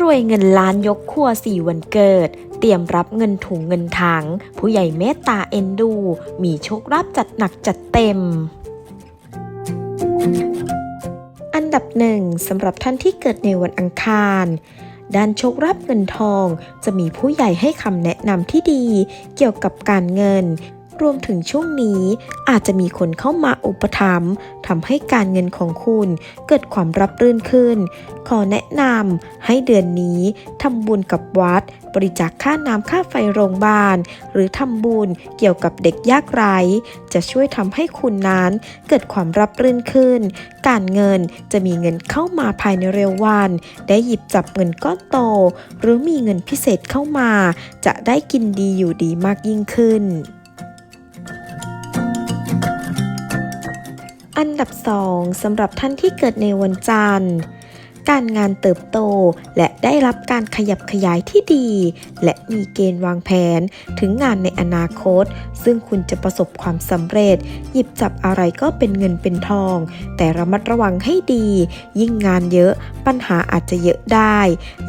รวยเงินล้านยกครัวสี่วันเกิด เตรียมรับเงินถุงเงินถัง ผู้ใหญ่เมตตาเอ็นดู มีโชคลาภจัดหนักจัดเต็ม อันดับหนึ่งสำหรับท่านที่เกิดในวันอังคารด้านโชคลาภเงินทอง จะมีผู้ใหญ่ให้คำแนะนำที่ดีเกี่ยวกับการเงิน รวมถึงช่วงนี้อาจจะมีคนเข้ามาอุปถัมภ์ทำให้การเงินของคุณเกิดความรับรื่นขึ้น ขอแนะนำให้เดือนนี้ทำบุญกับวัด บริจาคค่าน้ำค่าไฟโรงพยาบาล หรือทำบุญเกี่ยวกับเด็กยากไร้ จะช่วยทำให้คุณนั้นเกิดความรับรื่นขึ้น การเงินจะมีเงินเข้ามาภายในเร็ววัน ได้หยิบจับเงินก้อนโต หรือมีเงินพิเศษเข้ามา จะได้กินดีอยู่ดีมากยิ่งขึ้น อันดับ2สำหรับท่านที่เกิดในวันจันทร์ การงานเติบโตและได้รับการขยับขยายที่ดี และมีเกณฑ์วางแผนถึงงานในอนาคต ซึ่งคุณจะประสบความสำเร็จ หยิบจับอะไรก็เป็นเงินเป็นทอง แต่ระมัดระวังให้ดี ยิ่งงานเยอะปัญหาอาจจะเยอะได้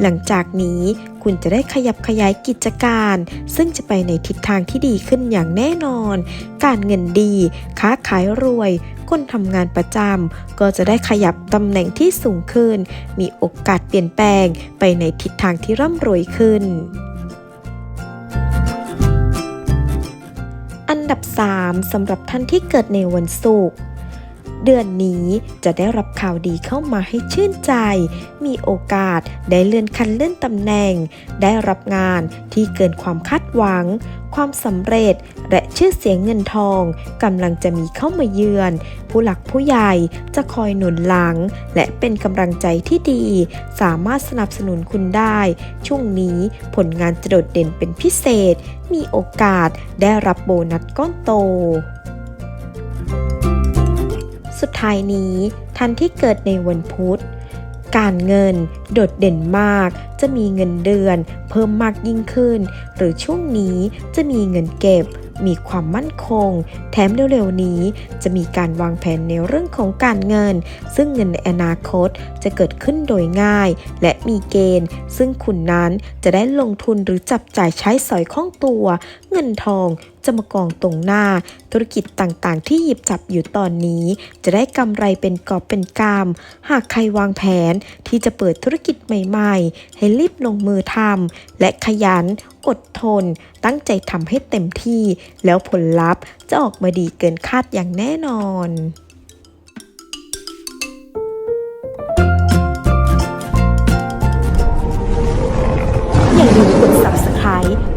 หลังจากนี้ คุณจะได้ขยับขยายกิจการ ซึ่งจะไปในทิศทางที่ดีขึ้นอย่างแน่นอน การเงินดี ค้าขายรวย คนทำงานประจำก็จะได้ขยับตำแหน่งที่สูงขึ้น มีโอกาสเปลี่ยนแปลงไปในทิศทางที่ร่ำรวยขึ้นอันดับ 3สำหรับท่านที่เกิดในวันศุกร์ เดือนนี้จะได้รับข่าวดีเข้ามาให้ชื่นใจ มีโอกาสได้เลื่อนขั้นเลื่อนตำแหน่ง ได้รับงานที่เกินความคาดหวัง ความสำเร็จ และชื่อเสียงเงินทองกำลังจะมีเข้ามาเยือน ผู้หลักผู้ใหญ่จะคอยหนุนหลัง และเป็นกำลังใจที่ดี สามารถสนับสนุนคุณได้ ช่วงนี้ผลงานจะโดดเด่นเป็นพิเศษ มีโอกาสได้รับโบนัสก้อนโต สุดท้ายนี้ท่านที่เกิดในวันพุธ การเงินโดดเด่นมาก จะมีเงินเดือน เพิ่มมากยิ่งขึ้น หรือช่วงนี้จะมีเงินเก็บ มีความมั่นคง แถมเร็วๆนี้จะมีการวางแผนในเรื่องของการเงิน ซึ่งเงินในอนาคตจะเกิดขึ้นโดยง่าย และมีเกณฑ์ ซึ่งคุณนั้นจะได้ลงทุนหรือจับจ่ายใช้สอยคล่องตัว เงินทอง จะมากองตรงหน้า ธุรกิจต่างๆ ที่หยิบจับอยู่ตอนนี้ จะได้กำไรเป็นกอบเป็นกามหากใครวางแผนที่จะเปิดธุรกิจใหม่ๆ ให้รีบลงมือทำและขยันอดทน ตั้งใจทำให้เต็มที่ แล้วผลลัพธ์จะออกมาดีเกินคาดอย่างแน่นอน